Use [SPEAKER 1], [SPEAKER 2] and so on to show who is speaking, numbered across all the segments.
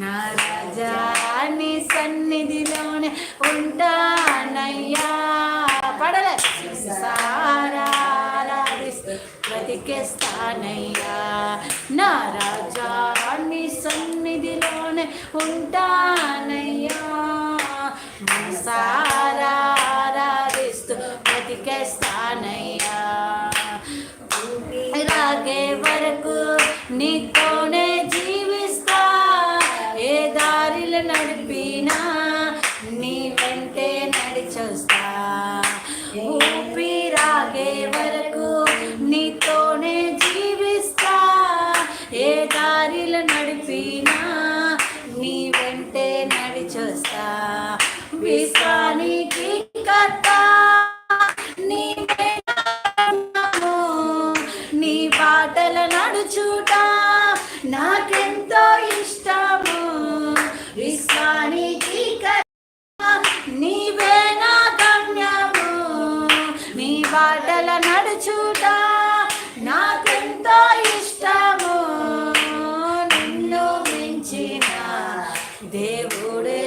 [SPEAKER 1] నా రాజా నీ సన్నిధిలోనే ఉంటానయ్యా. పడలే. సారాధిస్తూ బ్రతికేస్తానయ్యా. నా రాజా నీ సన్నిధిలోనే ఉంటానయ్యా. మనసారాధిస్తూ బ్రతికేస్తానయ్యా. రాగే వరకు నీతోనే జీవిస్తా ఏ దారిలో నడిపినా నీ వెంటే నడిచొస్తా ఊపిరాగే వరకు నీతోనే జీవిస్తా. ఏ దారిలో నడిపినా నీ వెంటే నడిచొస్తా. విశ్వానికి కర్త నీ నీ బాటల నడుచుట. నాకే ఇష్టము విశ్వానికి కర్త నీవే నా గమ్యము నీ బాటల నడుచుట నాకెంతో ఇష్టము నిన్ను మించిన దేవుడే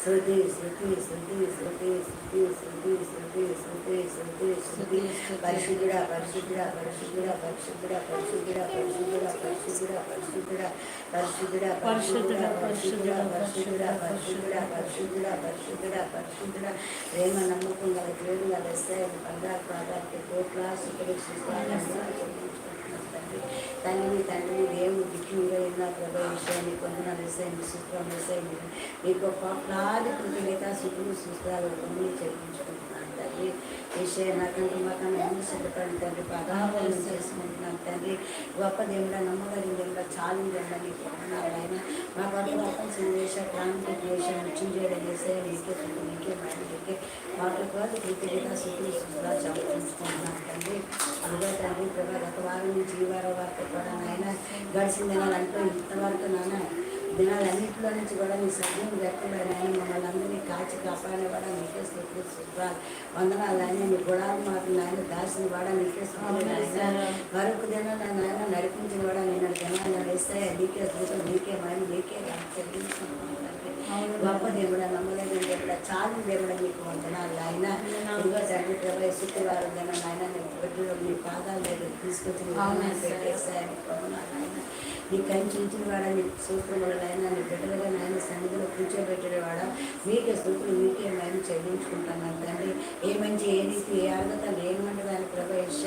[SPEAKER 2] శృతి పరిశుద్ధుడా పరిశుద్ధుడా పరిశుద్ధుడా పరిశుద్ధుడా పరిశుద్ధుడా పరిశుద్ధుడా పరిశుద్ధుడా పరిశుద్ధుడా పరిశుద్ధుడా పరిశుద్ధుడా పరిశుద్ధుడా పరిశుద్ధుడా పరిశుద్ధుడా పరిశుద్ధుడా పరిశుద్ధుడా ప్రేమ నమ్మకం గల గల ఎస్ఐ పందాలు పాదాలకి కోట్ల తండ్రి తండ్రిని తండ్రిని దేవుని దిక్కు మీద ఎన్నో ప్రభు విషయాన్ని కొందనాలు విషయాన్ని శుక్రం విషయాన్ని మీ గొప్ప అపరాధి కృతజ్ఞత సుఖులు శుక్రాలు కొన్ని చెప్పించుకుంటున్నాను తండ్రి. విషయ నా తండ్రి మా కన్నా ఎన్ని సిద్ధపడిన తండ్రి. పదార్థాలు చేసుకుంటున్నాను తండ్రి. గొప్ప దేవుడ నమ్మదగిన దేవుడ చాలు దేవుడని మీ ప్రాణాలైన మా గొప్ప వాపం దేశ ప్రాంతం దేశం చేయడం చేసే మీకే తండ్రి మీకే మాట వాటి కూడా కృతజ్ఞత శుక్రులు శుక్రాలు చదువుకుంటున్నాను తండ్రి. అందరూ తండ్రి ప్రభావ నుంచి ఈ వారం వరకు కూడా నాయన గడిచిన దినాలంటూ ఇంతవరకు నాన్న దినాలన్నింటిలో నుంచి కూడా నీ సభ్యులు వ్యక్తులు నాయన మమ్మల్ని అందరినీ కాచి కాపాడే కూడా నీకే స్థుతులు శుభ్రాలు వందనాలు ఆయన నీ గుడాలు మాకు నాయన దాసిన కూడా నీకే మరొక దినాలు నాయన నడిపించిన కూడా నేను దినాలు వేస్తే నీకే స్థుతులు నీకే మరి నీకే చెల్లించుకుంటున్నాను. గొప్ప దేవుడా నమ్మలేని దేవుడా చాలు దేవుడా నీకు వందనాలు ఆయన ఇదిగో తండ్రి ప్రభా శుక్రవారం దిన నాయన బిడ్డలు నీ పాదాల దగ్గర తీసుకొచ్చి నీ నామాన్ని పెట్టేసాయని వందనాలు నాయన? నీ కంచించిన వాడ నీ సూత్రములు నాయన నీ బిడ్డలుగా నాయన సన్నిధిలో కూర్చోబెట్టేవాడ మీకే సూత్రులు మీకే మేము చెల్లించుకుంటాను తండ్రి. ఏ మంచి ఏ రీతి ఏ అర్హత ఏమంటే దాని ప్రభా ఇష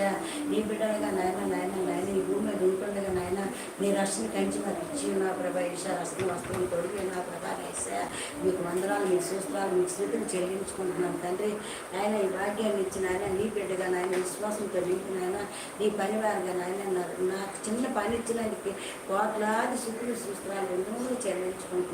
[SPEAKER 2] నీ బిడ్డలుగా నాయన నాయన నాయన ఈ భూమి మీద ఉంటుండగా నాయన నీ రక్షణ కంచి మాకు ఇచ్చి నా ప్రభా ఇష రక్షణ వస్తువుని తొడిగి నా ఇస్తా మీకు వందనాలు మీకు సూత్రాలు మీకు స్థితిని చెల్లించుకుంటున్నాను తండ్రి. ఆయన ఈ భాగ్యాన్ని ఇచ్చిన ఆయన నీ బిడ్డగా నాయన విశ్వాసంతో నీకు నాయన నీ పని వారుగా నాయన నాకు చిన్న పని ఇచ్చినందుకు కోట్లాది శుక్రుడు సూత్రాలు ఎన్నో చెల్లించుకుంటున్నాను.